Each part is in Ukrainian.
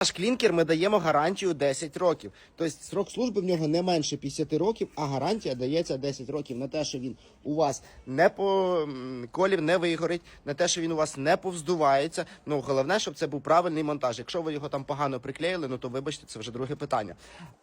Наш клінкер ми даємо гарантію 10 років. Тобто срок служби в нього не менше 50 років, а гарантія дається 10 років на те, що він у вас не по колів не вигорить, на те, що він у вас не повздувається. Ну головне, щоб це був правильний монтаж. Якщо ви його там погано приклеїли, ну то вибачте, це вже друге питання.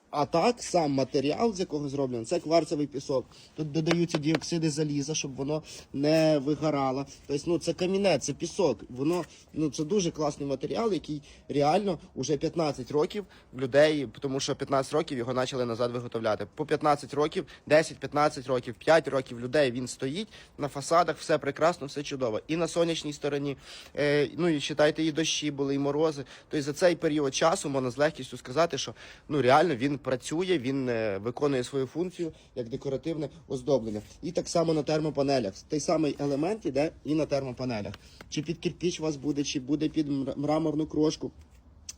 А так, сам матеріал, з якого зроблено, це кварцевий пісок. Тут додаються діоксиди заліза, щоб воно не вигорало. Тобто, ну це камінець, це пісок. Воно ну це дуже класний матеріал, який реально уже 15 років в людей, тому що 15 років його почали назад виготовляти. По 15 років, 10-15 років, 5 років людей він стоїть на фасадах, все прекрасно, все чудово. І на сонячній стороні, е, ну і вважайте, і дощі були, і морози. Тобто за цей період часу можна з легкістю сказати, що ну реально він працює, він е, виконує свою функцію як декоративне оздоблення. І так само на термопанелях. Той самий елемент іде і на термопанелях. Чи під кирпіч у вас буде, чи буде під мраморну крошку.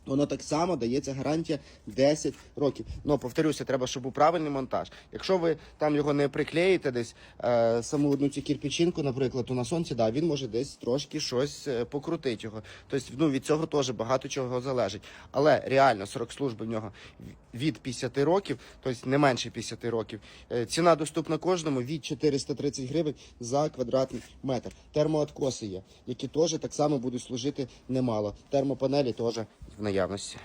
Воно так само дається гарантія 10 років. Ну, повторюся, треба, щоб був правильний монтаж. Якщо ви там його не приклеїте десь е, саму одну цю кірпічинку, наприклад, то на сонці, да, він може десь трошки щось е, покрутити його. Тобто, ну, від цього теж багато чого залежить. Але реально срок служби в нього від 50 років, тобто не менше 50 років. Е, ціна доступна кожному від 430 гривень за квадратний метр. Термооткоси є, які теж так само будуть служити немало. Термопанелі теж в наявності.